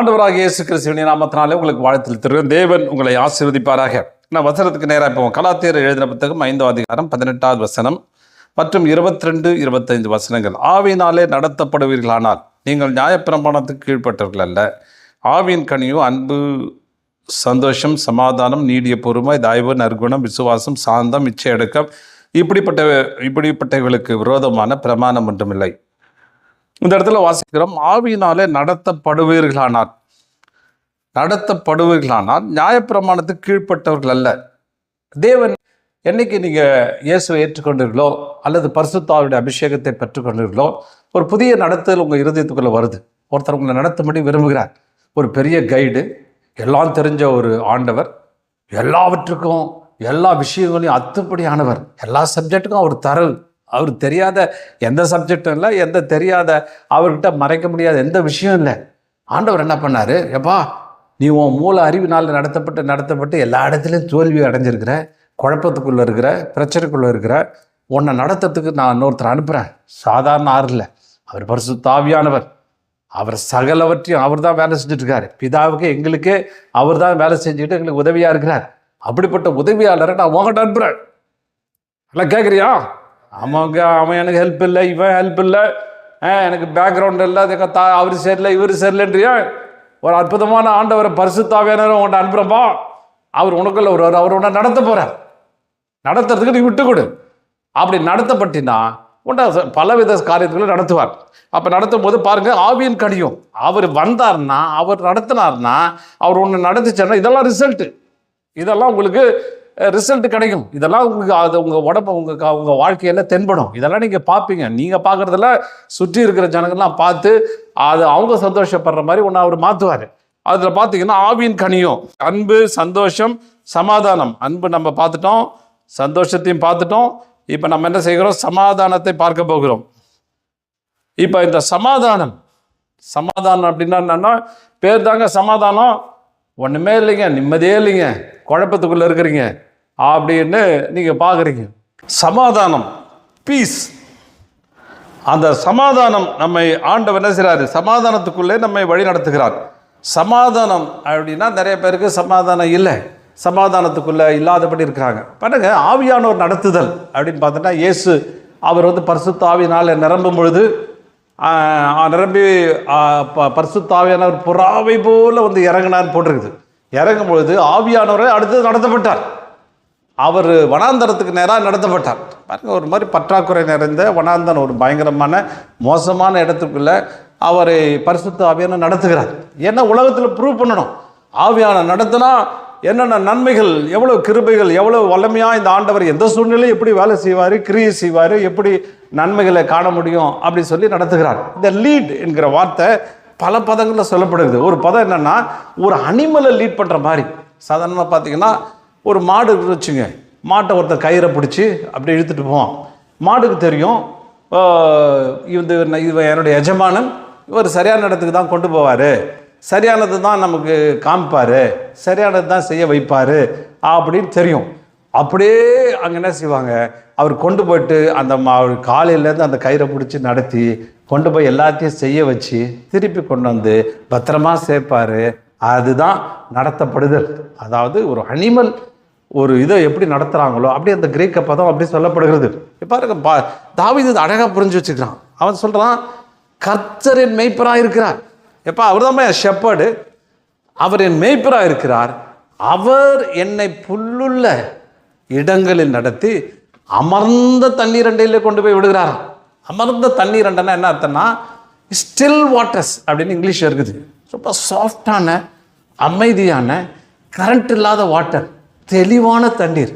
ஆண்டவராக இயேசு கிறிஸ்துவின் நாமத்தினாலே உங்களுக்கு வாழ்த்தில் தருகிறேன் தேவன் உங்களை ஆசீர்வதிப்பாராக. நான் வசனத்துக்கு நேராக இப்போ கலாத்தியர் எழுதின புத்தகம் ஐந்தாம் அதிகாரம் பதினெட்டாவது வசனம் மற்றும் இருபத்தி ரெண்டு இருபத்தைந்து வசனங்கள். ஆவினாலே நடத்தப்படுவீர்களானால் நீங்கள் நியாயப்பிரமாணத்துக்கு கீழ்ப்பட்டவர்கள் அல்ல. ஆவியின் கனியோ அன்பு சந்தோஷம் சமாதானம் நீடிய பொறுமை தயவு நற்குணம் விசுவாசம் சாந்தம் இச்சையடுக்கம் இப்படிப்பட்ட இப்படிப்பட்டவர்களுக்கு விரோதமான பிரமாணம் ஒன்றுமில்லை. இந்த இடத்துல வாசிக்கிறோம் ஆவியினாலே நடத்தப்படுவீர்களானார் நடத்தப்படுவீர்களானால் நியாயப்பிரமாணத்துக்கு கீழ்ப்பட்டவர்கள் அல்ல. தேவன் என்னைக்கு நீங்கள் இயேசுவை ஏற்றுக்கொண்டீர்களோ அல்லது பரிசுத்தாவுடைய அபிஷேகத்தை பெற்றுக்கொண்டீர்களோ ஒரு புதிய நடத்தல் உங்கள் இருதயத்துக்குள்ளே வருது. ஒருத்தர் உங்களை நடத்தும்படி விரும்புகிறார். ஒரு பெரிய கைடு எல்லாம் தெரிஞ்ச ஒரு ஆண்டவர் எல்லாவற்றுக்கும் எல்லா விஷயங்களையும் அத்துப்படியானவர் எல்லா சப்ஜெக்ட்டுக்கும் அவர் தரவு அவர் தெரியாத எந்த சப்ஜெக்டும் இல்லை எந்த தெரியாத அவர்கிட்ட மறைக்க முடியாத எந்த விஷயம் இல்லை. ஆண்டவர் என்ன பண்ணார்? எப்பா நீ உன் மூல அறிவினால் நடத்தப்பட்டு நடத்தப்பட்டு எல்லா இடத்துலையும் தோல்வி அடைஞ்சிருக்கிற குழப்பத்துக்குள்ளே இருக்கிற பிரச்சனைக்குள்ளே இருக்கிற உன்னை நடத்துறதுக்கு நான் இன்னொருத்தர் அனுப்புகிறேன் சாதாரண ஆறு இல்லை. அவர் பரிசு தாவியானவர் அவர் சகலவற்றையும் அவர் தான் வேலை செஞ்சுட்ருக்காரு. பிதாவுக்கு எங்களுக்கு அவர் தான் வேலை செஞ்சுட்டு எங்களுக்கு உதவியாக இருக்கிறார். அப்படிப்பட்ட உதவியாளரை நான் உங்கள்கிட்ட அனுப்புகிறேன் நல்லா கேட்குறியா ஆமாங்க அவன் எனக்கு ஹெல்ப் இல்லை இவன் ஹெல்ப் இல்லை. ஆ, எனக்கு பேக்ரவுண்ட் இல்லை அது தா அவர் சரியில்லை இவர் சரியில்லைன்றியா ஒரு அற்புதமான ஆண்டவரை பரிசுத்தாவியானவரை உங்கள்கிட்ட அனுப்புகிறப்பா அவர் உனக்குள்ள ஒரு அவர் உன்னை நடத்த போகிறார் நடத்துறதுக்கு நீ விட்டு கொடு. அப்படி நடத்தப்பட்டினா உன்னை பலவித காரியத்துகளை நடத்துவார். அப்போ நடத்தும் போது பாருங்கள் ஆவியின் கடியும் அவர் வந்தார்னா அவர் நடத்தினார்னா அவர் ஒன்று நடத்துச்சேன்னா இதெல்லாம் ரிசல்ட்டு இதெல்லாம் உங்களுக்கு ரிசல்ட் கிடைக்கும். இதெல்லாம் உங்களுக்கு அது உங்கள் உடம்பு உங்கள் உங்கள் வாழ்க்கையில் தென்படும். இதெல்லாம் நீங்கள் பார்ப்பீங்க நீங்கள் பார்க்குறதுல சுற்றி இருக்கிற ஜனங்கள்லாம் பார்த்து அது அவங்க சந்தோஷப்படுற மாதிரி ஒன்று அவர் மாற்றுவார் அதில் பார்த்தீங்கன்னா ஆவியின் கனியும் அன்பு சந்தோஷம் சமாதானம். அன்பு நம்ம பார்த்துட்டோம் சந்தோஷத்தையும் பார்த்துட்டோம். இப்போ நம்ம என்ன செய்கிறோம்? சமாதானத்தை பார்க்க போகிறோம். இப்போ இந்த சமாதானம் சமாதானம் அப்படின்னா என்னன்னா பேர் தாங்க சமாதானம். ஒன்றுமே இல்லைங்க நிம்மதியே இல்லைங்க. குழப்பத்துக்குள்ளே இருக்கிறீங்க. அப்படின்னு நீங்கள் பார்க்குறீங்க சமாதானம் பீஸ் அந்த சமாதானம் நம்மை ஆண்டவர் என்ன செய்கிறாரு சமாதானத்துக்குள்ளே நம்மை வழி நடத்துகிறார். சமாதானம் அப்படின்னா நிறைய பேருக்கு சமாதானம் இல்லை. சமாதானத்துக்குள்ளே இல்லாதபடி இருக்கிறாங்க பாருங்க ஆவியானோர் நடத்துதல் அப்படின்னு பார்த்தோன்னா இயேசு அவர் வந்து பரிசுத்தாவினால் நிரம்பும் பொழுது நிரம்பி பரிசுத்தாவியானவர் புறாவை போல் வந்து இறங்கினார் போட்டிருக்குது. இறங்கும் பொழுது ஆவியானவரை அடுத்தது நடத்தப்பட்டார். அவர் வனாந்தரத்துக்கு நேராக நடத்தப்பட்டார். பாருங்கள் ஒரு மாதிரி பற்றாக்குறை நிறைந்த வனாந்தரம் ஒரு பயங்கரமான மோசமான இடத்துக்குள்ளே அவரை பரிசுத்த ஆவியான நடத்துகிறார். ஏன்னா உலகத்தில் ப்ரூவ் பண்ணணும்? ஆவியான நடத்தினா என்னென்ன நன்மைகள் எவ்வளோ கிருபைகள் எவ்வளோ வல்லமையாக இந்த ஆண்டவர் எந்த சூழ்நிலையும் எப்படி வேலை செய்வார் கிரியை செய்வார் எப்படி நன்மைகளை காண முடியும் அப்படி சொல்லி நடத்துகிறார். இந்த லீட் என்கிற வார்த்தை பல பதங்களில் சொல்லப்படுது ஒரு பதம் என்னென்னா ஒரு அனிமலை லீட் பண்ணுற மாதிரி. சாதாரணமாக பார்த்தீங்கன்னா ஒரு மாடு வச்சுங்க. மாட்டை ஒருத்தர் கயிறை பிடிச்சி அப்படி இழுத்துட்டு போவான். மாடுக்கு தெரியும் ஆஹ் இது இவன் என்னுடைய எஜமானன் இவர் சரியான இடத்துக்கு தான் கொண்டு போவார். சரியானது தான் நமக்கு காமிப்பார். சரியானது தான் செய்ய வைப்பார். அப்படின்னு தெரியும். அப்படியே அங்கே என்ன செய்வாங்க? அவர் கொண்டு போயிட்டு அந்த மா காலையிலேருந்து அந்த கயிறை பிடிச்சி நடத்தி கொண்டு போய் எல்லாத்தையும் செய்ய வச்சு திருப்பி கொண்டு வந்து பத்திரமா சேர்ப்பார். அதுதான் நடத்தப்படுதல். அதாவது ஒரு அனிமல் ஒரு இதை எப்படி நடத்துகிறாங்களோ அப்படி அந்த கிரேக்க பதம் அப்படி சொல்லப்படுகிறது. இப்ப பாருங்க பா தாவீது இது அழகாக புரிஞ்சு வச்சுக்கிறான். அவன் சொல்கிறான் கர்த்தரின் மெய்ப்பராக இருக்கிறார். எப்பா அவர் தான் என் ஷெப்பர்டு அவர் என் மெய்ப்பராக இருக்கிறார். அவர் என்னை புல்லுள்ள இடங்களில் நடத்தி அமர்ந்த தண்ணீர் அண்டையில் கொண்டு போய் விடுகிறார் அமர்ந்த தண்ணீர் அண்டைனா என்ன அர்த்தம்னா ஸ்டில் வாட்டர்ஸ் அப்படின்னு இங்கிலீஷ் இருக்குது. ரொம்ப சாஃப்டான அமைதியான கரண்ட் இல்லாத வாட்டர் தெளிவான தண்ணீர்.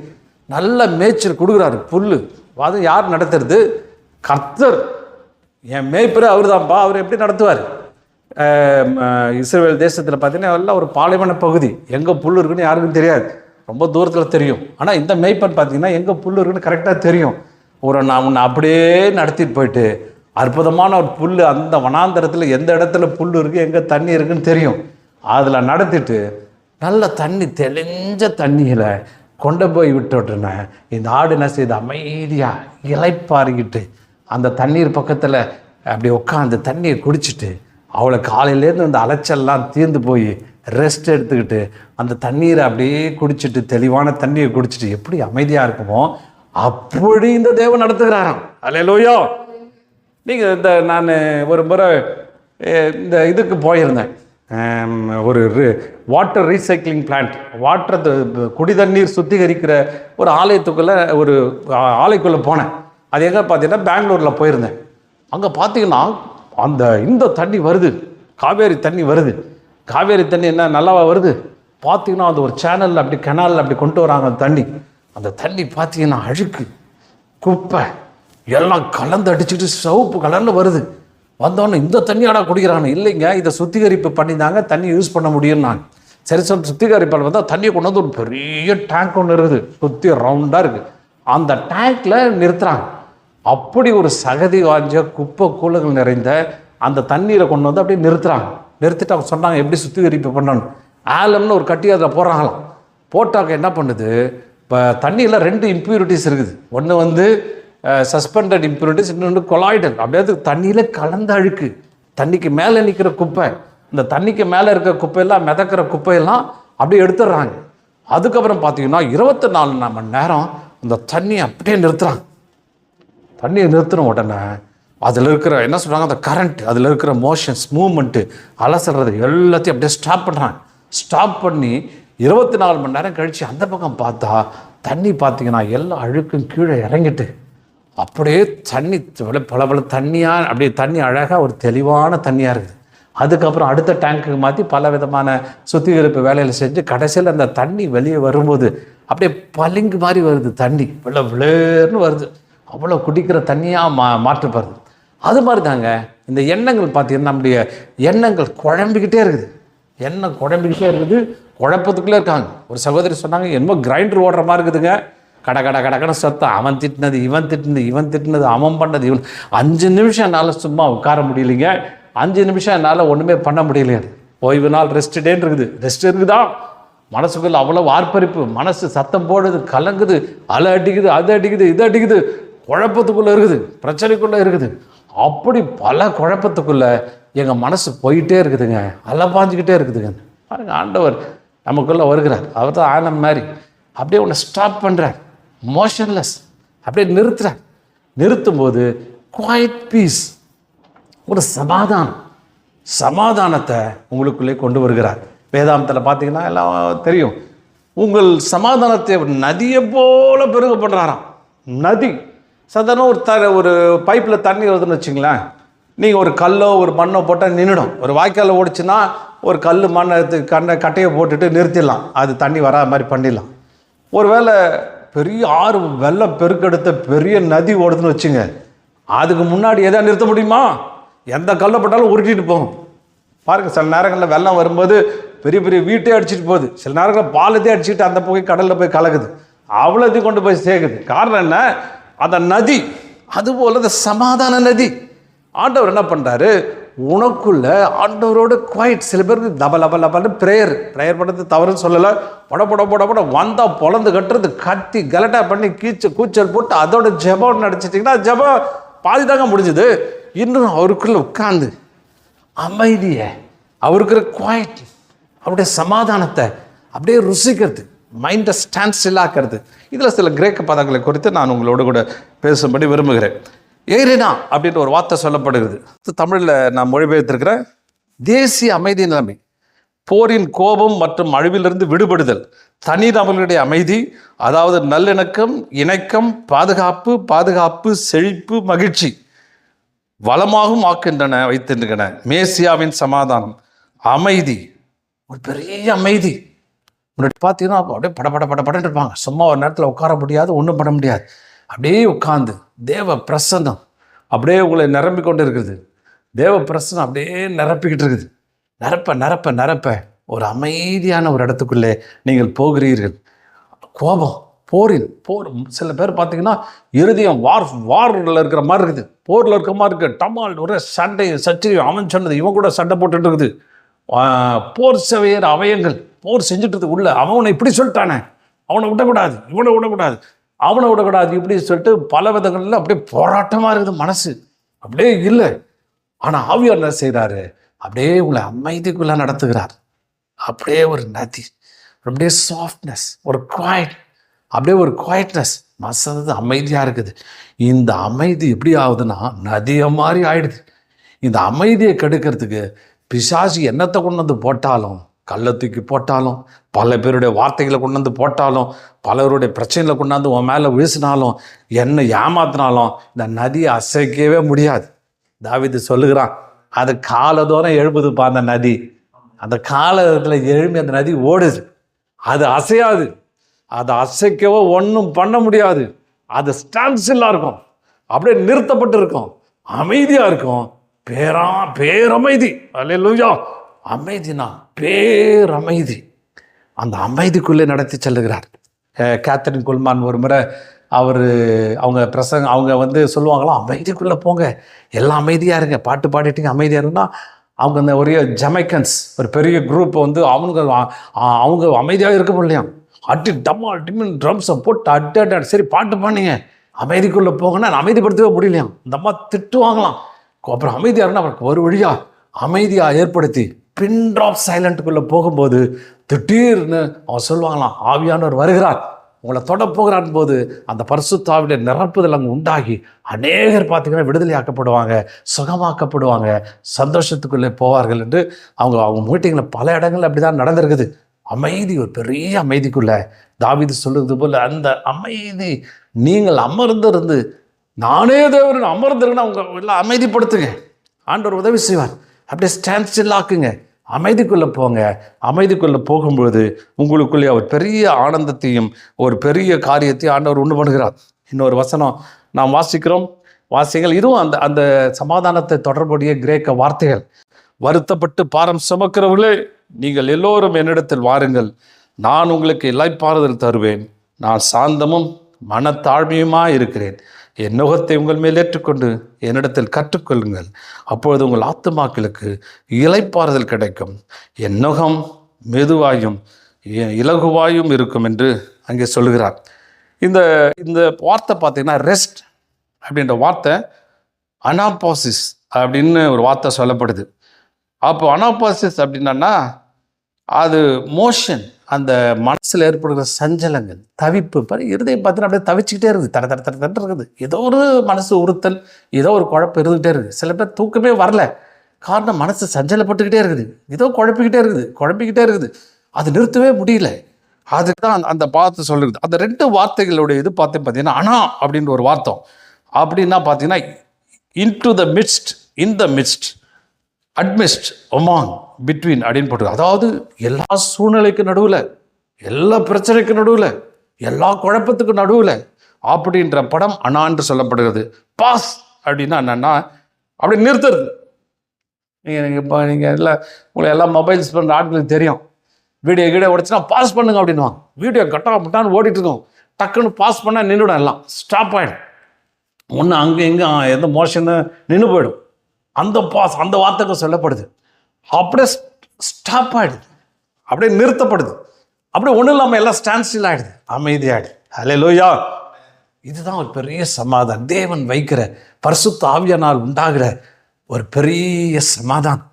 நல்ல மேய்ச்சல் கொடுக்குறாரு புல் அது யார் நடத்துறது? கர்த்தர். என் மேய்ப்பர் அவர் தான்ப்பா அவர் எப்படி நடத்துவார்? இஸ்ரேல் தேசத்தில் பார்த்தீங்கன்னா எல்லாம் ஒரு பாலைவன பகுதி. எங்கே புல் இருக்குன்னு யாருக்கும் தெரியாது. ரொம்ப தூரத்தில் தெரியும். ஆனால் இந்த மேய்ப்பன் பார்த்தீங்கன்னா எங்கே புல் இருக்குன்னு கரெக்டாக தெரியும். ஒரு நான் உன்னை அப்படியே நடத்திட்டு போயிட்டு அற்புதமான ஒரு புல் அந்த வனாந்தரத்தில் எந்த இடத்துல புல் இருக்குது எங்கே தண்ணி இருக்குன்னு தெரியும். அதில் நடத்திட்டு நல்ல தண்ணி தெளிஞ்ச தண்ணியில் கொண்டு போய் விட்டுட்டேன்னு இந்த ஆடு என்ன செய்யுது அமைதியாக இலைப்பாருக்கிட்டு அந்த தண்ணீர் பக்கத்தில் அப்படி உட்காந்து தண்ணியை குடிச்சிட்டு அவளை காலையிலேருந்து அந்த அலைச்சல்லாம் தீர்ந்து போய் ரெஸ்ட் எடுத்துக்கிட்டு அந்த தண்ணீரை அப்படியே குடிச்சிட்டு தெளிவான தண்ணியை குடிச்சிட்டு எப்படி அமைதியாக இருக்குமோ அப்படி இந்த தேவன் நடத்துகிறாராம். அலையலோயோ நீங்கள் இந்த நான் ஒரு முறை இந்த இதுக்கு போயிருந்தேன். ஒரு வாட்டர் ரீசைக்ளிங் பிளான்ட் வாட்டர் குடி தண்ணீர் சுத்திகரிக்கிற ஒரு ஆலயத்துக்குள்ளே ஒரு ஆலைக்குள்ளே போனேன். அது எங்கே பார்த்தீங்கன்னா பெங்களூரில் போயிருந்தேன். அங்கே பார்த்தீங்கன்னா அந்த இந்த தண்ணி வருது. காவேரி தண்ணி வருது. காவேரி தண்ணி என்ன நல்லாவா வருது? பார்த்தீங்கன்னா அது ஒரு சேனலில் அப்படி கெனாலில் அப்படி கொண்டு வராங்க அந்த தண்ணி. அந்த தண்ணி பார்த்தீங்கன்னா அழுக்கு குப்பை. எல்லாம் கலந்து அடிச்சுட்டு சிவப்பு கலரில் வருது. வந்தோடனே இந்த தண்ணியாடா குடிக்கிறாங்க இல்லைங்க இதை சுத்திகரிப்பு பண்ணியிருந்தாங்க தண்ணி யூஸ் பண்ண முடியும்னாங்க. சரி சொல் சுத்திகரிப்பால் வந்தால் தண்ணியை கொண்டு வந்து ஒரு பெரிய டேங்க் ஒன்று இருக்குது. சுற்றி ரவுண்டாக இருக்குது அந்த டேங்க்கில் நிறுத்துறாங்க. அப்படி ஒரு சகதி வாஞ்ச குப்பை கூலங்கள் நிறைந்த அந்த தண்ணீரை கொண்டு வந்து அப்படியே நிறுத்துறாங்க. நிறுத்திட்டு அவங்க சொன்னாங்க எப்படி சுத்திகரிப்பு பண்ணணும்? ஆலம்னு ஒரு கட்டி அதில் போடுறாங்களாம். போட்டாக்க என்ன பண்ணுது? இப்போ தண்ணியில் ரெண்டு இம்ப்யூரிட்டிஸ் இருக்குது. ஒன்று வந்து சஸ்பெண்டட் இம்ப்யூரிட்டிஸ் இன்னொன்று கொலாய்டல் அப்படியே தண்ணியில் கலந்த அழுக்கு. தண்ணிக்கு மேலே நிற்கிற குப்பை. இந்த தண்ணிக்கு மேலே இருக்கிற குப்பையெல்லாம் மிதக்கிற குப்பையெல்லாம் அப்படியே எடுத்துடுறாங்க. அதுக்கப்புறம் பார்த்தீங்கன்னா இருபத்தி நாலு மணி நேரம் அந்த தண்ணியை அப்படியே நிறுத்துறாங்க. தண்ணியை நிறுத்தின உடனே அதில் இருக்கிற என்ன சொல்கிறாங்க அந்த கரண்ட் அதில் இருக்கிற மோஷன்ஸ் மூமெண்ட்டு அலசல்றது எல்லாத்தையும் அப்படியே ஸ்டாப் பண்ணுறாங்க ஸ்டாப் பண்ணி இருபத்தி நாலு மணி நேரம் கழித்து அந்த பக்கம் பார்த்தா தண்ணி பார்த்தீங்கன்னா எல்லா அழுக்கும் கீழே இறங்கிட்டு அப்படியே தண்ணி பல பல தண்ணியாக அப்படியே தண்ணி அழகாக ஒரு தெளிவான தண்ணியாக இருக்குது. அதுக்கப்புறம் அடுத்த டேங்க்குக்கு மாற்றி பல விதமான சுத்திகரிப்பு வேலையில் செஞ்சு கடைசியில் அந்த தண்ணி வெளியே வரும்போது அப்படியே பளிங்கு மாதிரி வருது தண்ணி. வெள்ள விளேர்னு வருது. அவ்வளோ குடிக்கிற தண்ணியாக மா மாற்றப்படுது. அது மாதிரி தாங்க இந்த எண்ணங்கள் பார்த்தீங்கன்னா நம்முடைய எண்ணங்கள் குழம்பிக்கிட்டே இருக்குது. எண்ணம் குழம்பிக்கிட்டே இருக்குது. குழப்பத்துக்குள்ளே இருக்காங்க. ஒரு சகோதரி சொன்னாங்க என்னமோ கிரைண்டர் ஓடுற மாதிரி இருக்குதுங்க. கட கட கடக்கட சத்தம் அவன் திட்டினது இவன் திட்டினது இவன் திட்டினது அவன் பண்ணது இவன். அஞ்சு நிமிஷம் என்னால் சும்மா உட்கார முடியலைங்க. அஞ்சு நிமிஷம் என்னால் ஒன்றுமே பண்ண முடியலையாது ஓய்வு நாள் ரெஸ்ட் டேன்னு இருக்குது ரெஸ்ட் இருக்குதா? மனசுக்குள்ள அவ்வளோ வார்ப்பரிப்பு மனசு சத்தம் போடுது கலங்குது அலை அடிக்குது அது அடிக்குது இது அடிக்குது. குழப்பத்துக்குள்ளே இருக்குது. பிரச்சனைக்குள்ளே இருக்குது. அப்படி பல குழப்பத்துக்குள்ளே எங்கள் மனசு போயிட்டே இருக்குதுங்க. அலை பாஞ்சுக்கிட்டே இருக்குதுங்க. பாருங்க ஆண்டவர் நமக்குள்ளே வருகிறார். அவர் தான் ஆனந்த் மாதிரி. அப்படியே உன்னை ஸ்டாப் பண்ணுறார் மோஷன்லெஸ் அப்படியே நிறுத்துறார் நிறுத்தும்போது குவாய்ட் பீஸ் ஒரு சமாதானம். சமாதானத்தை உங்களுக்குள்ளே கொண்டு வருகிறார். வேதாந்தத்தில் பார்த்தீங்கன்னா எல்லாம் தெரியும். உங்கள் சமாதானத்தை நதியை போல பெருக பண்ணுறாராம் நதி. சாதாரண ஒரு த ஒரு பைப்பில் தண்ணி வருதுன்னு வச்சுங்களேன். நீங்கள் ஒரு கல்லோ ஒரு மண்ணோ போட்டால் நின்றுடும் ஒரு வாய்க்காலில் ஓடிச்சுன்னா ஒரு கல் மண்ணை கண்ணை கட்டையை போட்டுட்டு நிறுத்திடலாம். அது தண்ணி வராத மாதிரி பண்ணிடலாம். ஒருவேளை பெரிய ஆறு வெள்ளம் பெருக்கெடுத்த பெரிய நதி ஓடுதுன்னு வச்சுங்க. அதுக்கு முன்னாடி எதை நிறுத்த முடியுமா? எந்த கல்லை போட்டாலும் உருட்டிட்டு போகும். பாருங்க சில நேரங்களில் வெள்ளம் வரும்போது பெரிய பெரிய வீட்டே அடிச்சிட்டு போகுது. சில நேரங்களில் பாலத்தையே அடிச்சுட்டு அந்த போய் கடலில் போய் கலக்குது. அவ்வளோத்தையும் கொண்டு போய் சேர்க்குது. காரணம் என்ன? அந்த நதி அதுபோல் அந்த சமாதான நதி. ஆண்டவர் என்ன பண்ணுறாரு உனக்குள்ள ஆண்டவரோட குவாய்ட் சில பேருக்கு தப லப லபன்னு ப்ரேயர் ப்ரேயர் பண்ணுறது தவறுன்னு சொல்லலை. பட பட பட பட வந்தால் பொழந்து கட்டுறது கத்தி கலட்டா பண்ணி கீச்சு கூச்சல் போட்டு அதோட ஜபம் நடிச்சிட்டிங்கன்னா ஜெபம் பாதி தாங்க முடிஞ்சுது. இன்னும் அவருக்குள்ள உட்காந்து அமைதியை அவருக்கு குவாய்ட் அவருடைய சமாதானத்தை அப்படியே ருசிக்கிறது மைண்டை ஸ்டாண்ட் ஸ்டில்லாக்கிறது இதில் சில கிரேக்க பதங்களை குறித்து நான் உங்களோட கூட பேசும்படி விரும்புகிறேன். ஏறினா அப்படின்ற ஒரு வார்த்தை சொல்லப்படுகிறது. தமிழில் நான் மொழிபெயர்த்திருக்கிறேன் தேசிய அமைதி நிலைமை. போரின் கோபம் மற்றும் அழிவிலிருந்து விடுபடுதல். தனிநபர்களுடைய அமைதி அதாவது நல்லிணக்கம் இணக்கம் பாதுகாப்பு பாதுகாப்பு செழிப்பு மகிழ்ச்சி வளமாகவும் ஆக்கின்றன வைத்திருக்கின்றன. மேசியாவின் சமாதானம். அமைதி. ஒரு பெரிய அமைதி. முன்னாடி பார்த்தீங்கன்னா அப்படியே பட பட பட இருப்பாங்க. சும்மா ஒரு நேரத்தில் உட்கார முடியாது ஒன்றும் பண்ண முடியாது. அப்படியே உட்காந்து தேவ பிரசன்னம் அப்படியே உங்களை நிரம்பி கொண்டு இருக்குது தேவ பிரசனம் அப்படியே நிரப்பிக்கிட்டு இருக்குது. நிரப்ப நிரப்ப நிரப்ப. ஒரு அமைதியான ஒரு இடத்துக்குள்ளே நீங்கள் போகிறீர்கள். கோபம் போரில் போர். சில பேர் பார்த்தீங்கன்னா இருதயம் வார் வாரில் இருக்கிற மாதிரி இருக்குது. போரில் இருக்கிற மாதிரி இருக்குது டமால் ஒரே சண்டை சச்சரியம் அவன் சொன்னது இவன் கூட சண்டை போட்டுட்டு இருக்குது. போர் செவையர் அவயங்கள். போர் செஞ்சுட்டு உள்ள. அவனை இப்படி சொல்லிட்டானே. அவனை விடக்கூடாது. இவனை விடக்கூடாது. அவனை விடக்கூடாது இப்படி சொல்லிட்டு பல விதங்களில் அப்படியே போராட்டமாக இருக்குது மனசு. அப்படியே இல்லை. ஆனால் ஆவியார் என்ன செய்கிறாரு அப்படியே உங்களை அமைதிக்குள்ளே நடத்துகிறார். அப்படியே ஒரு நதி அப்படியே சாஃப்ட்னஸ் ஒரு குவாய்ட் அப்படியே ஒரு குவாய்ட்னஸ் மசந்தது அமைதியாக இருக்குது. இந்த அமைதி எப்படி ஆகுதுன்னா நதியை மாதிரி ஆயிடுது. இந்த அமைதியை கெடுக்கிறதுக்கு பிசாசி என்னத்தை கொண்டு வந்து போட்டாலும் கல்லை தூக்கி போட்டாலும் பல பேருடைய வார்த்தைகளை கொண்டாந்து போட்டாலும் பலருடைய பிரச்சனைகளை கொண்டாந்து உன் மேலே வீசினாலும் என்ன ஏமாத்தினாலும் இந்த நதியை அசைக்கவே முடியாது. தாவிது சொல்லுகிறான் அது காலதோறும் எழுப்புதுப்பா அந்த நதி. அந்த காலத்தில் எழும்பி அந்த நதி ஓடுது. அது அசையாது. அதை அசைக்கவோ ஒன்றும் பண்ண முடியாது. அது ஸ்டாண்ட்ஸ்டில்லாக இருக்கும். அப்படியே நிறுத்தப்பட்டு இருக்கும் அமைதியாக இருக்கும். பேரா பேரமைதி. அல்லேலூயா. அமைதினா பேரமைதி அந்த அமைதிக்குள்ளே நடத்தி செல்லுகிறார். கேத்தரின் குல்மான் ஒரு முறை அவர் அவங்க பிரசங்க அவங்க வந்து சொல்லுவாங்களாம் அமைதிக்குள்ளே போங்க. எல்லாம் அமைதியாக இருங்க. பாட்டு பாடிட்டீங்க அமைதியாக இருந்தால் அவங்க அந்த ஒரே ஜமைக்கன்ஸ் ஒரு பெரிய குரூப் வந்து அவங்க அவங்க அமைதியாக இருக்க முடியலையாம் அட்டி டம்மா டிமின் ட்ரம்ஸை போட்டு அட்டு அட்டு சரி பாட்டு பாடுங்க அமைதிக்குள்ளே போங்கன்னா நான் அமைதிப்படுத்தவே முடியலையாம் இந்த அம்மா திட்டுவாங்களாம். அப்புறம் அமைதியாக இருந்தால் அவருக்கு ஒரு வழியாக அமைதியாக ஏற்படுத்தி பின் ட்ராப் சைலண்ட்டுக்குள்ளே போகும்போது திடீர்னு அவன் சொல்லுவாங்களாம் ஆவியானவர் வருகிறார். உங்களை தொடப்போகிறான் போது அந்த பரிசுத்தாவிட நிரப்புதல் அங்கே உண்டாகி அநேகர் பார்த்தீங்கன்னா விடுதலை ஆக்கப்படுவாங்க சுகமாக்கப்படுவாங்க சந்தோஷத்துக்குள்ளே போவார்கள் என்று அவங்க அவங்க மீட்டிங்கில் பல இடங்கள் அப்படி தான் நடந்திருக்குது. அமைதி ஒரு பெரிய அமைதிக்குள்ள தாவிது சொல்லுறது போல் அந்த அமைதி நீங்கள் அமர்ந்திருந்து நானே தேவரன் அமர்ந்திருக்குன்னு அவங்க எல்லாம் அமைதிப்படுத்துங்க. ஆண்டவர் உதவி செய்வார். அப்படியே ஸ்டாண்ட் ஸ்டில் ஆக்குங்க. அமைதிக்குள்ளே போங்க. அமைதிக்குள்ளே போகும்பொழுது உங்களுக்குள்ளே அவர் பெரிய ஆனந்தத்தையும் ஒரு பெரிய காரியத்தையும் ஆண்டவர் உண்டு பண்ணுகிறார். இன்னொரு வசனம் நாம் வாசிக்கிறோம். வாசிங்கள் இதுவும் அந்த அந்த சமாதானத்தை தொடர்புடைய கிரேக்க வார்த்தைகள். வருத்தப்பட்டு பாரம் சுமக்கிறவர்களே நீங்கள் எல்லோரும் என்னிடத்தில் வாருங்கள். நான் உங்களுக்கு இலைப்பாறுதல் தருவேன். நான் சாந்தமும் மனத்தாழ்மையுமாக இருக்கிறேன் என் நுகத்தை உங்கள் மேல் ஏற்றுக்கொண்டு என்னிடத்தில் கற்றுக்கொள்ளுங்கள். அப்பொழுது உங்கள் ஆத்துமாக்களுக்கு இலைப்பாறுதல் கிடைக்கும். என் நுகம் மெதுவாயும் இலகுவாயும் இருக்கும் என்று அங்கே சொல்கிறார். இந்த இந்த வார்த்தை பார்த்தீங்கன்னா ரெஸ்ட் அப்படின்ற வார்த்தை அனாபாசிஸ் அப்படின்னு ஒரு வார்த்தை சொல்லப்படுது. அப்போ அனாபாசிஸ் அப்படின்னா அது மோஷன் அந்த மனசில் ஏற்படுகிற சஞ்சலங்கள் தவிப்பு இருதயம் பார்த்தீங்கன்னா அப்படியே தவிச்சுக்கிட்டே இருக்குது. தட தட தட தட இருக்குது. ஏதோ ஒரு மனசு உறுத்தல் ஏதோ ஒரு குழப்பம் இருந்துகிட்டே இருக்குது. சில பேர் தூக்கமே வரல. காரணம் மனசு சஞ்சலப்பட்டுக்கிட்டே இருக்குது. ஏதோ குழப்பிக்கிட்டே இருக்குது. குழப்பிக்கிட்டே இருக்குது. அது நிறுத்தவே முடியல. அதுக்கு தான் அந்த- அந்த வார்த்தை அந்த ரெண்டு வார்த்தைகளுடைய இது பார்த்து பார்த்தீங்கன்னா அனா அப்படின்ற ஒரு வார்த்தை அப்படின்னா பார்த்தீங்கன்னா in to the midst in the midst amidst among between அப்படின்னு போட்டு அதாவது எல்லா சூழ்நிலைக்கு நடுவில் எல்லா பிரச்சனைக்கு நடுவில் எல்லா குழப்பத்துக்கு நடுவில் அப்படின்ற படம் அனான்று சொல்லப்படுகிறது. பாஸ் அப்படின்னா என்னன்னா அப்படி நிறுத்துறது. நீங்கள் இப்போ நீங்கள் எல்லாம் உங்களை எல்லாம் மொபைல்ஸ் பண்ணுற ஆட்களுக்கு தெரியும். வீடியோ கீடியோ உடச்சுன்னா பாஸ் பண்ணுங்க அப்படின்னுவாங்க. வீடியோ கட்டா முட்டான்னு ஓடிட்டு இருக்கும். டக்குன்னு பாஸ் பண்ணால் நின்றுடும் எல்லாம். ஸ்டாப் ஆகிடும் ஒன்று அங்கே இங்கே எந்த மோஷன்னு நின்று போயிடும். அந்த பாஸ் அந்த வார்த்தைகள் சொல்லப்படுது. அப்படியே ஸ்டாப் ஆகிடுது அப்படியே நிறுத்தப்படுது. அப்படியே ஒன்றும் இல்லாமல் எல்லாம் ஸ்டாண்ட் ஸ்டில் ஆகிடுது அமைதியாகிடுது ஹலே லோயா இதுதான் ஒரு பெரிய சமாதானம். தேவன் வைக்கிற பரிசுத்த ஆவியனால் உண்டாகிற ஒரு பெரிய சமாதானம்.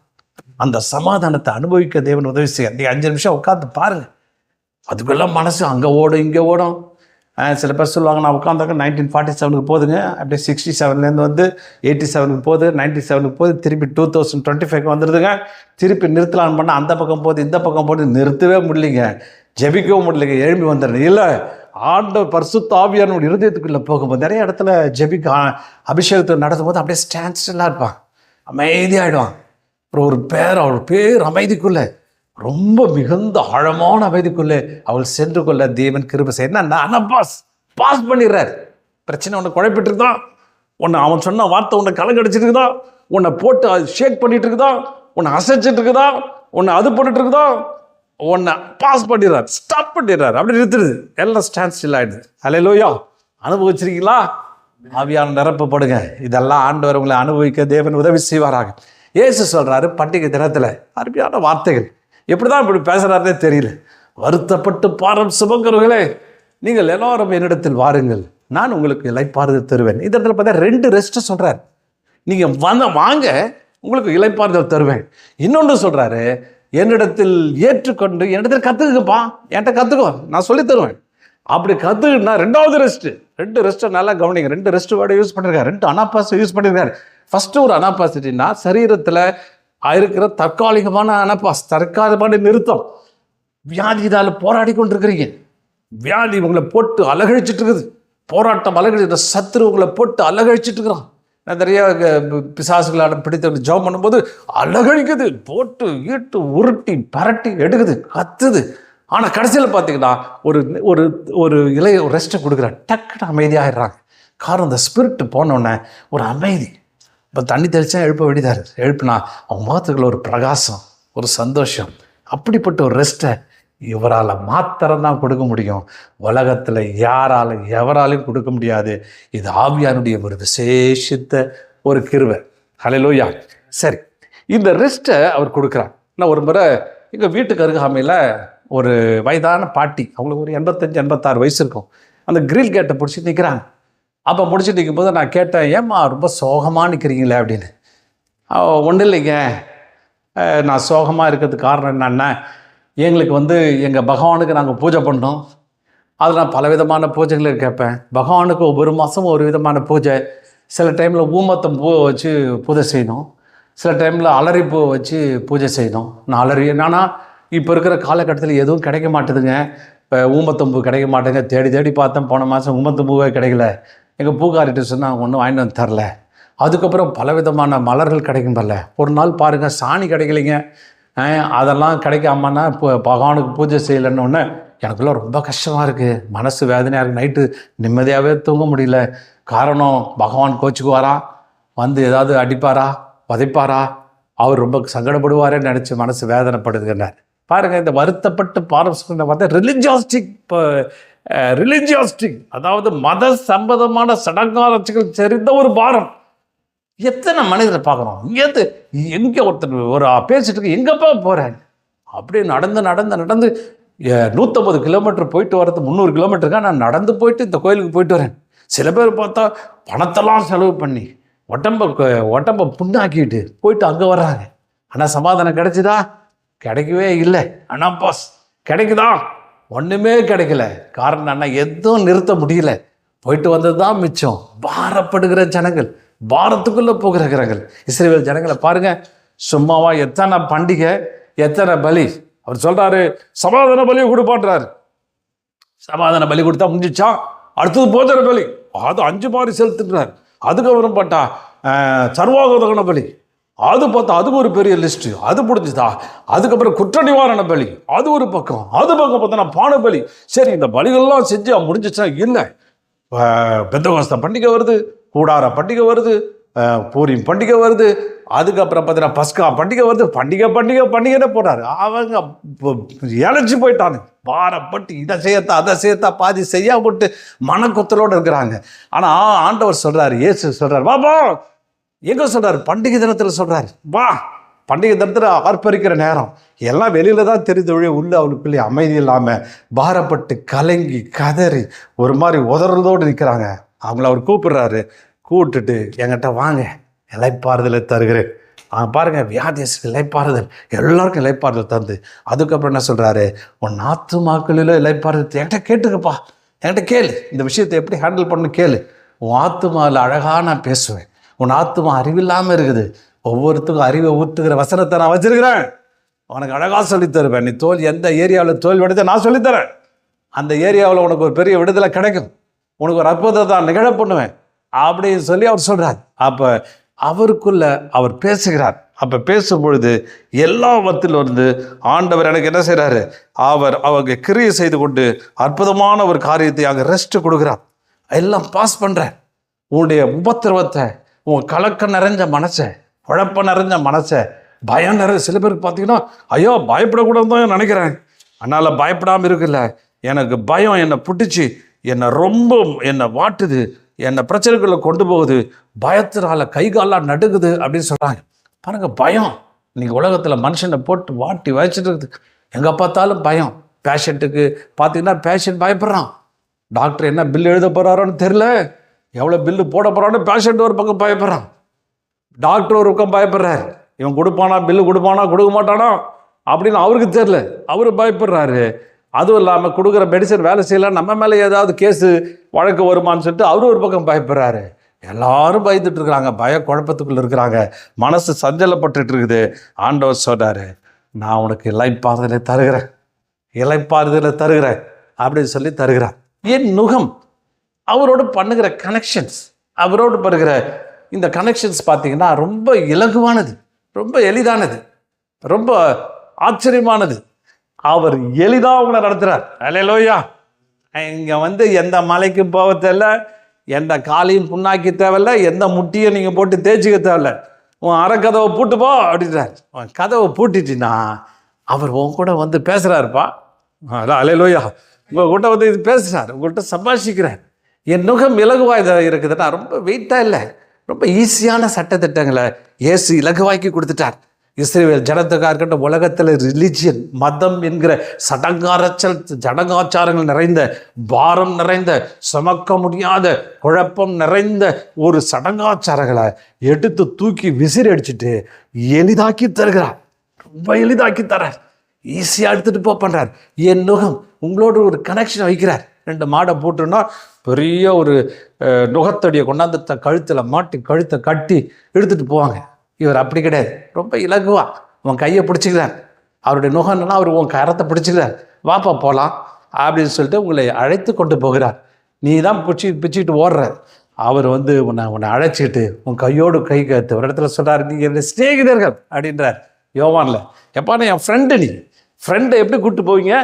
அந்த சமாதானத்தை அனுபவிக்க தேவன் உதவி செய்ய. நீ அஞ்சு நிமிஷம் உட்காந்து பாருங்க. அதுக்கெல்லாம் மனசு அங்கே ஓடும் இங்கே ஓடும். சில பேர் சொல்லுவாங்க நான் உட்காந்தாக்க நைன்டீன் ஃபார்ட்டி செவனுக்கு போதுங்க. அப்படியே சிக்ஸ்டி செவன்லேருந்து வந்து எயிட்டி செவனுக்கு போகுது நைன்டி செவனுக்கு போகுது திருப்பி டூ தௌசண்ட் டுவெண்ட்டி ஃபைவ் வந்துடுதுங்க திருப்பி நிறுத்தலான்னு பண்ணால் அந்த பக்கம் போகுது இந்த பக்கம் போகுது நிறுத்தவே முடியலைங்க. ஜெபிக்கவும் முடியலைங்க எழும்பி வந்துடுறேன். இல்லை ஆண்ட பரிசுத்தாவியானோட இருதயத்துக்குள்ளே போகும்போது நிறைய இடத்துல ஜெபிக்க அபிஷேகத்தை நடத்தும் போது அப்படியே ஸ்டாண்ட்ஸ்டில்லாக இருப்பான். அமைதியாகிடுவான் அப்புறம் ஒரு பேர் அவர் பேர் அமைதிக்குள்ளே ரொம்ப மிகுந்த ஆழமான அமைதிக்குள்ளே அவள் சென்று கொள்ள தேவன் கிருபை செய்ய என்ன பாஸ் பாஸ் பண்ணிடுறாரு. பிரச்சனை உன்னை குழப்பிட்டு இருக்குதா உன்னை அவன் சொன்ன வார்த்தை உன்னை கலங்கடிச்சிட்டு இருக்குதா உன்னை போட்டு ஷேக் பண்ணிட்டு இருக்குதா உன்னை அசைச்சிட்டு இருக்குதா உன்னை அது பண்ணிட்டு இருக்குதா உன்னை பாஸ் பண்ணிடுறார். ஸ்டாப் பண்ணிடுறார். அப்படி நிறுத்துடுது. எல்லாம் ஸ்டாண்ட் ஸ்டில் ஆயிடுது. அலையிலோயா அனுபவிச்சிருக்கீங்களா? ஆவியான நிரப்பப்படுங்க இதெல்லாம் ஆண்டவர் உங்களை அனுபவிக்க தேவன் உதவி செய்வாராக. இயேசு சொல்றாரு பண்டிகை தினத்துல அருமையான வார்த்தைகள். எப்படிதான் இப்படி பேசுறாருனே தெரியல. வருத்தப்பட்டு பாரம் சுமக்கிறவர்களே நீங்கள் எல்லோரும் என்னிடத்தில் வாருங்கள். நான் உங்களுக்கு இலைப்பாறுதல் தருவேன். இந்த இடத்துல பார்த்தா ரெண்டு ரெஸ்ட்டு சொல்கிறார் நீங்கள் வந்த வாங்க உங்களுக்கு இலைப்பாறுதல் தருவேன். இன்னொன்று சொல்கிறாரு என்னிடத்தில் ஏற்றுக்கொண்டு என்னிடத்தில் கற்றுக்குப்பா என்கிட்ட கற்றுக்கோ நான் சொல்லி தருவேன். அப்படி கற்றுக்கிட்டா ரெண்டாவது ரெஸ்ட்டு ரெண்டு ரெஸ்ட்டை நல்லா கவனிங்க. ரெண்டு ரெஸ்ட் வேர்டை யூஸ் பண்ணியிருக்காரு ரெண்டு அனாபாஸை யூஸ் பண்ணியிருக்காரு ஃபஸ்ட்டு ஒரு அனாபாசிட்டின்னா சரீரத்தில் இருக்கிற தற்காலிகமான அனப்பாஸ் தற்காலிகமான நிறுத்தம். வியாதி இதால் போராடி கொண்டிருக்கிறீங்க. வியாதி உங்களை போட்டு அலகழிச்சிட்டு இருக்குது. போராட்டம் அலகழி இந்த சத்துரு உங்களை போட்டு அலகழிச்சிட்டு இருக்கிறான். நான் நிறைய அஹ், பிசாசுகளான பிடித்த ஜெபம் பண்ணும்போது அலகழிக்குது. போட்டு ஈட்டு உருட்டி பரட்டி எடுக்குது கத்துது. ஆனால் கடைசியில் பார்த்தீங்கன்னா ஒரு ஒரு ஒரு இலைய ரெஸ்ட்டை கொடுக்குற டக்குன்னு அமைதியாகிடுறாங்க காரணம் இந்த ஸ்பிரிட் போனோடனே ஒரு அமைதி. இப்போ தண்ணி தெளிச்சா எழுப்ப வேண்டியதாக எழுப்பினா அவன் முகத்துக்குள்ள ஒரு பிரகாசம் ஒரு சந்தோஷம் அப்படிப்பட்ட ஒரு ரெஸ்ட்டை இவரால் மாத்திரம்தான் கொடுக்க முடியும். உலகத்தில் யாரால் எவராலையும் கொடுக்க முடியாது. இது ஆவியானுடைய ஒரு விசேஷித்த ஒரு கிருவை ஹalleluya சரி இந்த ரெஸ்ட்டை அவர் கொடுக்குறார். நான் ஒரு முறை எங்கள் வீட்டுக்கு அருகாமையில் ஒரு வயதான பாட்டி அவங்களுக்கு ஒரு எண்பத்தஞ்சு எண்பத்தாறு வயசு இருக்கும். அந்த கிரில் கேட்டை பிடிச்சி நிற்கிறாங்க அப்போ முடிச்சுட்டு இருக்கும்போது நான் கேட்டேன் ஏம்மா ரொம்ப சோகமாக நிற்கிறீங்களே அப்படின்னு. ஒன்றும் இல்லைங்க. நான் சோகமாக இருக்கிறதுக்கு காரணம் என்னன்னா எங்களுக்கு வந்து எங்கள் பகவானுக்கு நாங்கள் பூஜை பண்ணோம். அதில் நான் பலவிதமான பூஜைகளை கேட்பேன். பகவானுக்கு ஒவ்வொரு மாதமும் ஒரு விதமான பூஜை. சில டைமில் ஊமத்தம் பூவை வச்சு பூஜை செய்யணும். சில டைமில் அலறி பூவை வச்சு பூஜை செய்யணும். நான் அலறி என்னன்னா இப்போ இருக்கிற காலகட்டத்தில் எதுவும் கிடைக்க மாட்டேதுங்க. இப்போ ஊமத்தம்பூ கிடைக்க மாட்டேங்க. தேடி தேடி பார்த்தேன் போன மாதம் ஊமத்தம்பூவே கிடைக்கல. எங்கள் பூக்காரிட்ட சொன்னால் ஒன்றும் வாங்கிட்டு வந்து தரல. அதுக்கப்புறம் பலவிதமான மலர்கள் கிடைக்கும் பல்ல ஒரு நாள் பாருங்கள் சாணி கிடைக்கலைங்க. அதெல்லாம் கிடைக்காமன்னா இப்போ பகவானுக்கு பூஜை செய்யலைன்னு ஒன்று எனக்குள்ள ரொம்ப கஷ்டமாக இருக்குது மனசு வேதனையாக இருக்குது நைட்டு நிம்மதியாகவே தூங்க முடியல. காரணம் பகவான் கோச்சுக்குவாரா? வந்து ஏதாவது அடிப்பாரா? உதைப்பாரா அவர் ரொம்ப சங்கடப்படுவாரேன்னு நினச்சி மனசு வேதனைப்படுதுன்னார் பாருங்க இந்த வருத்தப்பட்டு பாரம் பார்த்தா பார்த்தா ரிலிஜியாஸ்டிக் ரிலிஜியாஸ்டிக் அதாவது மத சம்பந்தமான சடங்காராட்சிகள் சரிந்த ஒரு பாரம். எத்தனை மனிதரை பார்க்குறோம் இங்கேருந்து எங்கே ஒருத்தர் ஒரு பேசிட்டு இருக்கு எங்கப்பா போகிறாங்க அப்படியே நடந்து நடந்து நடந்து நூற்றம்பது கிலோமீட்டர் போயிட்டு வர்றது முந்நூறு கிலோமீட்டருக்காக நான் நடந்து போயிட்டு இந்த கோயிலுக்கு போயிட்டு வரேன். சில பேர் பார்த்தா பணத்தெல்லாம் செலவு பண்ணி உடம்ப உடம்ப புண்ணாக்கிட்டு போயிட்டு அங்கே வர்றாங்க. ஆனால் சமாதானம் கிடைச்சிதா? கிடைக்கவே இல்லை. ஆனால் பாஸ் கிடைக்குதா? ஒன்றுமே கிடைக்கல. காரணம் என்ன எதுவும் நிறுத்த முடியல. போயிட்டு வந்தது தான் மிச்சம். பாரப்படுகிற ஜனங்கள் பாரத்துக்குள்ளே போகிற ஜனங்கள் இஸ்ரேல் ஜனங்களை பாருங்கள் சும்மாவா எத்தனை பண்டிகை எத்தனை பலி. அவர் சொல்கிறாரு சமாதான பலியை கொடுப்பான்றாரு சமாதான பலி கொடுத்தா முடிஞ்சிச்சா? அடுத்தது போதன பலி. அது அஞ்சு மாதிரி செலுத்துன்றார் அதுக்கப்புறம் பார்த்தா அஹ், சர்வாகோதகன பலி. அது பார்த்தா அதுக்கு ஒரு பெரிய லிஸ்ட்டு அது முடிஞ்சுதா அதுக்கப்புறம் குற்ற நிவாரண பலி. அது ஒரு பக்கம். அது பக்கம் பார்த்தோன்னா பான பலி சரி இந்த பலிகள்லாம் செஞ்சு முடிஞ்சிச்சா இல்லை பெந்தகோஸ்த பண்டிகை வருது கூடார பண்டிகை வருது அஹ், பண்டிகை வருது அதுக்கப்புறம் பார்த்தீங்கன்னா பஸ்கா பண்டிகை வருது பண்டிகை பண்டிகை பண்டிகைன்னு போடுறாரு அவங்க இழைச்சி போயிட்டாங்க. பாரப்பட்டு இதை செய்யத்தா அதை செய்யத்தா பாதி செய்யா போட்டு மனக்குத்தலோடு இருக்கிறாங்க. ஆனால் ஆண்டவர் சொல்கிறார் ஏசு சொல்கிறார் வா எங்க சொல்றாரு பண்டிகை தினத்தில் சொல்றாரு. வா பண்டிகை தினத்தில் ஆர்ப்பரிக்கிற நேரம். எல்லாம் வெளியில தான் தெரிஞ்ச ஒழிய உள்ள அவளுக்குள்ளே அமைதி இல்லாமல் பாரப்பட்டு கலங்கி கதறி ஒரு மாதிரி உதறதோடு நிற்கிறாங்க அவங்கள அவர் கூப்பிடுறாரு. கூப்பிட்டுட்டு என்கிட்ட வாங்க. இலைப்பாறுதலை தருகிறேன். ஆ, பாருங்க வியாதியஸ்க்கு இலைப்பாறுதல். எல்லாருக்கும் இலைப்பாறுதல் தந்து. அதுக்கப்புறம் என்ன சொல்றாரு? உன் ஆத்துமாக்களிலோ இலைப்பாறுதல் என்கிட்ட கேட்டுக்கப்பா. என்கிட்ட கேளு. இந்த விஷயத்தை எப்படி ஹேண்டில் பண்ணு கேளு. உன் ஆத்துமாவில் அழகாக நான் பேசுவேன். உன் ஆத்துமா அறிவில்லாமல் இருக்குது. ஒவ்வொருத்துக்கும் அறிவை ஊற்றுகிற வசனத்தை நான் வச்சிருக்கிறேன். உனக்கு அழகாக சொல்லித் தருவேன். நீ தோல் எந்த ஏரியாவில் தோல் விடுத்த நான் சொல்லித்தரேன் அந்த ஏரியாவில் உனக்கு ஒரு பெரிய விடுதலை கிடைக்கும். உனக்கு ஒரு அற்புதத்தை நான் நிகழ பண்ணுவேன். அப்படின்னு சொல்லி அவர் சொல்கிறார் அப்போ அவருக்குள்ள அவர் பேசுகிறார். அப்போ பேசும் பொழுது எல்லாவற்றில் வந்து ஆண்டவர் எனக்கு என்ன செய்கிறாரு அவர் அவங்க கிரியை செய்து கொண்டு அற்புதமான ஒரு காரியத்தை அங்கே ரெஸ்ட் கொடுக்குறார். எல்லாம் பாஸ் பண்ணுறேன் உன்னுடைய உபத்திரவத்தை உன் கலக்க நிறைஞ்ச மனசை குழப்பம் நிறைஞ்ச மனசை பயம் நிறைய சில பேருக்கு பார்த்தீங்கன்னா ஐயோ பயப்படக்கூடாது தான் நினைக்கிறேன். அதனால் பயப்படாமல் இருக்குல்ல. எனக்கு பயம் என்னை பிடிச்சி என்னை ரொம்ப என்னை வாட்டுது என்னை பிரச்சனைக்குள்ளே கொண்டு போகுது பயத்தினால கை காலாக நடுக்குது அப்படின்னு சொல்கிறாங்க பாருங்க பயம். இன்றைக்கி உலகத்தில் மனுஷனை போட்டு வாட்டி வச்சுட்டு இருக்குது. எங்கே பார்த்தாலும் பயம். பேஷண்ட்டுக்கு பார்த்தீங்கன்னா பேஷண்ட் பயப்படுறான். டாக்டர் என்ன பில் எழுத போகிறாரோன்னு தெரில எவ்வளோ பில்லு போட போகிறான்னு பேஷண்ட் ஒரு பக்கம் பயப்படுறான். டாக்டர் ஒரு பக்கம் பயப்படுறாரு. இவன் கொடுப்பானா பில்லு கொடுப்பானா கொடுக்க மாட்டானா? அப்படின்னு அவருக்கு தெரில அவர் பயப்படுறாரு. அதுவும் இல்லாமல் கொடுக்குற மெடிசன் வேலை செய்யலாம் நம்ம மேலே ஏதாவது கேஸு வழக்கு வருமான்னு சொல்லிட்டு அவரும் ஒரு பக்கம் பயப்படுறாரு. எல்லாரும் பயந்துட்டு இருக்கிறாங்க பய குழப்பத்துக்குள்ளே இருக்கிறாங்க. மனசு சஞ்சலப்பட்டுட்டு இருக்குது. ஆண்டவர் சொல்றாரு நான் உனக்கு இலைப்பாறுதலை தருகிறேன். இலைப்பாறுதலை தருகிறேன். அப்படின்னு சொல்லி தருகிறார். என் நுகம் அவரோடு பண்ணுகிற கனெக்ஷன்ஸ் அவரோடு பண்ணுகிற இந்த கனெக்ஷன்ஸ் பார்த்தீங்கன்னா ரொம்ப இலகுவானது ரொம்ப எளிதானது ரொம்ப ஆச்சரியமானது. அவர் எளிதாக அவங்கள நடத்துகிறார் அலையலோயா. இங்கே வந்து எந்த மலைக்கும் போக தேவையில்ல எந்த காலையும் புண்ணாக்கி தேவையில்ல எந்த முட்டியும் நீங்கள் போட்டு தேய்ச்சிக்க தேவையில்ல. உன் அறக்கதவை பூட்டு போ அப்படின்றார். உன் கதவை பூட்டிட்டினா அவர் உன் கூட வந்து பேசுகிறாருப்பா அதான் அலையலோயா. உங்கள் கூட வந்து இது பேசுகிறார் உங்கள்கிட்ட சம்பாஷிக்கிறார். என் நுகம் இலகுவாக இருக்குதுன்னா ரொம்ப வெயிட்டாக இல்லை. ரொம்ப ஈஸியான சட்டத்திட்டங்களை இயேசு இலகுவாக்கி கொடுத்துட்டார். இஸ்ரேல் ஜனத்துக்காக இருக்கட்டும் உலகத்தில் ரிலிஜியன் மதம் என்கிற சடங்காரச்சல் சடங்காச்சாரங்கள் நிறைந்த பாரம் நிறைந்த சுமக்க முடியாத குழப்பம் நிறைந்த ஒரு சடங்காச்சாரங்களை எடுத்து தூக்கி விசிறி அடிச்சுட்டு எளிதாக்கி தருகிறார். ரொம்ப எளிதாக்கி தரார். ஈஸியாக எடுத்துகிட்டு போ பண்ணுறார் என் நுகம் உங்களோட ஒரு கனெக்ஷன் வைக்கிறார். ரெண்டு மாடை போட்டுன்னா பெரிய ஒரு நுகத்தடியை கொண்டாந்து த கழுத்தில் மாட்டி கழுத்தை கட்டி எடுத்துகிட்டு போவாங்க. இவர் அப்படி கிடையாது. ரொம்ப இலகுவா. உன் கையை பிடிச்சிக்கிறார் அவருடைய நுகன்னா அவர் உன் கரத்தை பிடிச்சிக்கிறார் வாப்பா போகலாம் அப்படின்னு சொல்லிட்டு உங்களை அழைத்து கொண்டு போகிறார். நீ தான் பிடிச்சி பிடிச்சிக்கிட்டு ஓடுற. அவர் வந்து உன்னை உன்னை அழைச்சிட்டு உன் கையோடு கை கத்து ஒரு இடத்துல சொல்கிறார் நீங்கள் என்னுடைய சிநேகிதர்கள் அப்படின்றார். யோவானில். எப்பா நான் என் ஃப்ரெண்டு நீ. ஃப்ரெண்டை எப்படி கூப்பிட்டு போவீங்க?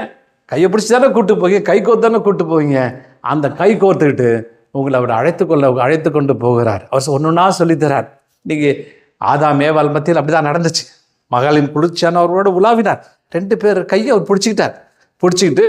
கையை பிடிச்சி தானே கூப்பிட்டு போவீங்க? கை கோர்த்து தானே கூப்பிட்டு போவீங்க? அந்த கை கோர்த்துக்கிட்டு உங்களை அவர் அழைத்து கொள்ள அழைத்து கொண்டு போகிறார். அவர் ஒன்று ஒன்றா சொல்லித்தரார் நீங்கள் ஆதா மேவால் மத்தியில் அப்படி தான் நடந்துச்சு. மகளின் குளிர்ச்சியான அவரோடு உலாவினார். ரெண்டு பேர் கையை அவர் பிடிச்சிக்கிட்டார். பிடிச்சிக்கிட்டு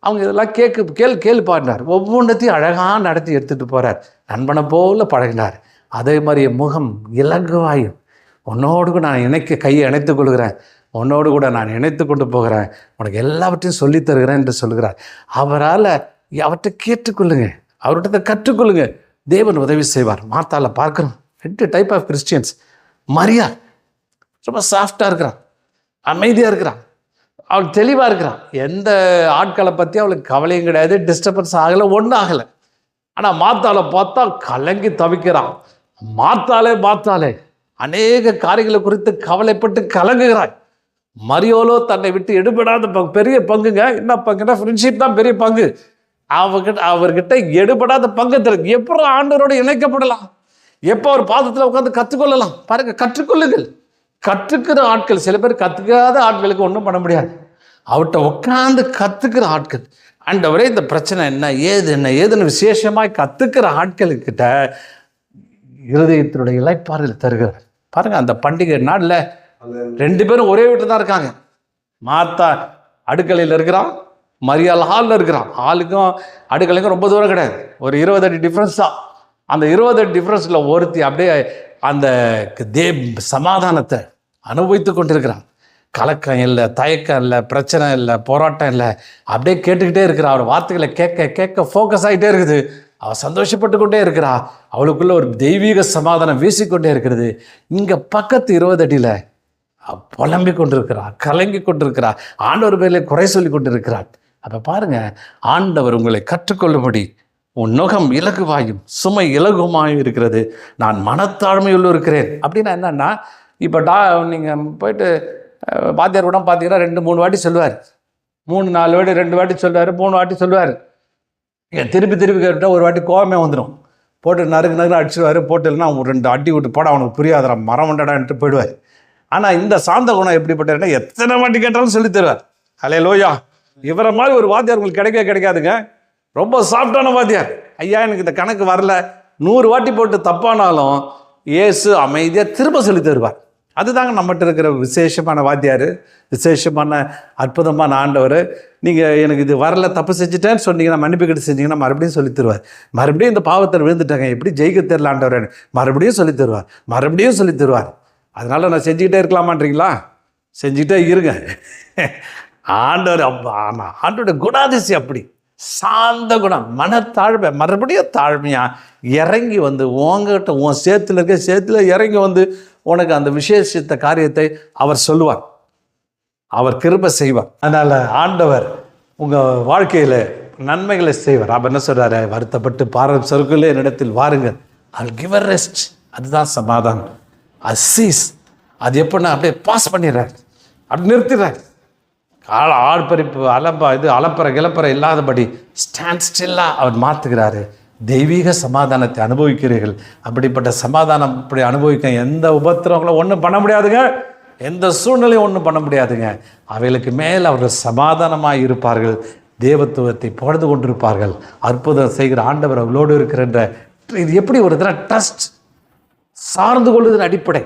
அவங்க இதெல்லாம் கேக்கு கேள் கேள்வி பாடினார். ஒவ்வொன்றத்தையும் அழகாக நடத்தி எடுத்துகிட்டு போகிறார் நண்பனை போல பழகினார். அதே மாதிரி முகம் இலகுவாயும். உன்னோடு நான் இணைக்க கையை இணைத்து கொள்கிறேன். உன்னோடு கூட நான் இணைத்து கொண்டு போகிறேன். உனக்கு எல்லாவற்றையும் சொல்லித் தருகிறேன் என்று சொல்கிறார். அவரால் அவற்றை கேட்டுக்கொள்ளுங்க. அவர்கிட்ட கற்றுக்கொள்ளுங்க. தேவன் உதவி செய்வார். மார்த்தாவில் பார்க்குறோம். ரெண்டு டைப் ஆஃப் கிறிஸ்டியன்ஸ் மரியா. ரொம்ப சாஃப்டாக இருக்கிறான். அமைதியாக இருக்கிறான். அவள் தெளிவாக இருக்கிறான். எந்த ஆட்களை பற்றி அவளுக்கு கவலையும் கிடையாது. டிஸ்டர்பன்ஸ் ஆகலை ஒன்றும் ஆகலை. ஆனால் மாத்தாளை பார்த்தா கலங்கி தவிக்கிறான். மாத்தாலே மாத்தாலே அநேக காரியங்களை குறித்து கவலைப்பட்டு கலங்குகிறாய். மரியோலோ தன்னை விட்டு எடுபடாத பங்கு பெரிய பங்குங்க. என்ன பங்குன்னா ஃப்ரெண்ட்ஷிப் தான் பெரிய பங்கு. அவர்கிட்ட அவர்கிட்ட எடுபடாத பங்கு தெரியும் எப்போ ஆண்டவரோடு இணைக்கப்படலாம்? எப்போ ஒரு பாதத்தில் உட்காந்து கற்றுக்கொள்ளலாம்? பாருங்க கற்றுக்கொள்ளுங்கள். கற்றுக்கிற ஆட்கள் சில பேர் கற்றுக்காத ஆட்களுக்கு ஒன்றும் பண்ண முடியாது. அவர்கிட்ட உட்காந்து கற்றுக்கிற ஆட்கள். ஆண்டவரே இந்த பிரச்சனை என்ன ஏது என்ன ஏதுன்னு விசேஷமாக கற்றுக்கிற ஆட்களுக்கிட்ட இருதயத்தினுடைய இலைப்பாறையில் தருகிறார். பாருங்க அந்த பண்டிகை நாளில் ரெண்டு பேரும் ஒரே வீட்டில் தான் இருக்காங்க. மாத்தா அடுக்கலையில் இருக்கிறான் மரியாள் ஹாலில் இருக்கிறான். ஹாலுக்கும் அடுக்கலைக்கும் ரொம்ப தூரம் கிடையாது. ஒரு இருபது அடி டிஃப்ரென்ஸ் தான். அந்த இருபது அடி டிஃப்ரென்ஸில் ஒருத்தி அப்படியே அந்த தே சமாதானத்தை அனுபவித்து கொண்டிருக்கிறான். கலக்கம் இல்லை தயக்கம் இல்லை பிரச்சனை இல்லை போராட்டம் இல்லை. அப்படியே கேட்டுக்கிட்டே இருக்கிறா. அவர் வார்த்தைகளை கேட்க கேட்க ஃபோக்கஸ் ஆகிட்டே இருக்குது. அவள் சந்தோஷப்பட்டு கொண்டே இருக்கிறா. அவளுக்குள்ள ஒரு தெய்வீக சமாதானம் வீசிக்கொண்டே இருக்கிறது. இங்கே பக்கத்து இருபது அடியில் புலம்பிக் கொண்டிருக்கிறார் கலங்கி கொண்டிருக்கிறார். ஆண்டவர் பேரில் குறை சொல்லி கொண்டிருக்கிறார். அப்போ பாருங்க ஆண்டவர் உங்களை கற்றுக்கொள்ளும்படி உன் நுகம் இலகுவாயும் சுமை இலகுமாயும் இருக்கிறது. நான் மனத்தாழ்மையுள்ள இருக்கிறேன். அப்படின்னா என்னன்னா இப்போ டா நீங்கள் போயிட்டு வாத்தியார் கூட பார்த்தீங்கன்னா ரெண்டு மூணு வாட்டி சொல்லுவார். மூணு நாலு வாட்டி ரெண்டு வாட்டி சொல்லுவார் மூணு வாட்டி சொல்லுவார். ஏன் திருப்பி திருப்பி கேட்டால் ஒரு வாட்டி கோவமே வந்துடும் போட்டு நறுக்கு நறுக்கு அடிச்சிடுவார் போட்டு இல்லைன்னா ரெண்டு அடி விட்டு போட அவனுக்கு புரியாதடா மரம் வண்டடான்ட்டு போயிடுவார். ஆனால் இந்த சாந்த குணம் எப்படிப்பட்டதுன்னா எத்தனை வாட்டி கேட்டாலும் சொல்லித் தருவார். ஹலே லோயா இவரை மாதிரி ஒரு வாத்தியார் உங்களுக்கு கிடைக்கவே கிடைக்காதுங்க. ரொம்ப சாஃப்டான வாத்தியார். ஐயா எனக்கு இந்த கணக்கு வரல. நூறு வாட்டி போட்டு தப்பானாலும் இயேசு அமைதியாக திரும்ப சொல்லித் தருவார். அதுதாங்க நம்மகிட்ட இருக்கிற விசேஷமான வாத்தியார். விசேஷமான அற்புதமான ஆண்டவர். நீங்கள் எனக்கு இது வரல தப்பு செஞ்சுட்டேன்னு சொன்னீங்கன்னா மன்னிப்புக்கிட்டு செஞ்சீங்கன்னா மறுபடியும் சொல்லித் தருவார். மறுபடியும் இந்த பாவத்தில் விழுந்துட்டாங்க. எப்படி ஜெயிக்க தெரியல ஆண்டவர். மறுபடியும் சொல்லித் தருவார். மறுபடியும் சொல்லித் தருவார். அதனால் நான் செஞ்சுக்கிட்டே இருக்கலாமான்றீங்களா? செஞ்சுக்கிட்டே இருங்க. ஆண்டவர் அப்பா ஆமாம் ஆண்டோட குணாதிசி அப்படி. சாந்த குணம் மனத்தாழ்மை மறுபடியும் தாழ்மையாக இறங்கி வந்து உங்ககிட்ட உன் சேத்துல இருக்க சேத்துல இறங்கி வந்து உனக்கு அந்த விசேஷித்த காரியத்தை அவர் சொல்லுவார். அவர் கிருபை செய்வார். அதனால் ஆண்டவர் உங்கள் வாழ்க்கையில் நன்மைகளை செய்வார். அவர் என்ன சொல்கிறாரு வருத்தப்பட்டு பாரம் சொற்களே என்னிடத்தில் வாருங்கள். அல் கிவர் ரெஸ்ட் அதுதான் சமாதானம். அசீஸ் அது எப்படின்னா அப்படியே பாஸ் பண்ணிடுறாரு. அப்படி நிறுத்திடுறாரு. கால ஆழ்பறிப்பு அலப்ப இது அலப்பற கிளப்பற இல்லாதபடி ஸ்டாண்ட் ஸ்டில்லாக அவர் மாற்றுகிறாரு தெய்வீக சமாதானத்தை அனுபவிக்கிறீர்கள். அப்படிப்பட்ட சமாதானம் இப்படி அனுபவிக்க எந்த உபத்திரவங்களும் ஒன்றும் பண்ண முடியாதுங்க. எந்த சூழ்நிலையும் ஒன்றும் பண்ண முடியாதுங்க. அவைகளுக்கு மேல் அவர்கள் சமாதானமாக இருப்பார்கள். தேவத்துவத்தை பொழுது கொண்டிருப்பார்கள். அற்புதம் செய்கிற ஆண்டவர் அவர்களோடு இருக்கிற இது எப்படி ஒரு தடவை ட்ரஸ்ட் சார்ந்து கொள்வதன் அடிப்படை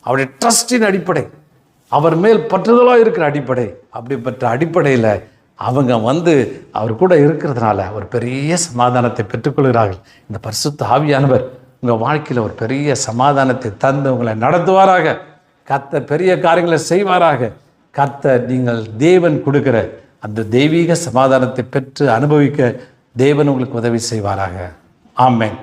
அவருடைய ட்ரஸ்டின் அடிப்படை அவர் மேல் பற்றுதலாக இருக்கிற அடிப்படை. அப்படிப்பட்ட அடிப்படையில் அவங்க வந்து அவர் கூட இருக்கிறதுனால ஒரு பெரிய சமாதானத்தை பெற்றுக்கொள்கிறார்கள். இந்த பரிசுத்த ஆவியானவர் உங்கள் வாழ்க்கையில் ஒரு பெரிய சமாதானத்தை தந்து உங்களை நடத்துவாராக. கத்த பெரிய காரியங்களை செய்வாராக. கத்த நீங்கள் தேவன் கொடுக்கிற அந்த தெய்வீக சமாதானத்தை பெற்று அனுபவிக்க தேவன் உங்களுக்கு உதவி செய்வாராக. ஆமேன்.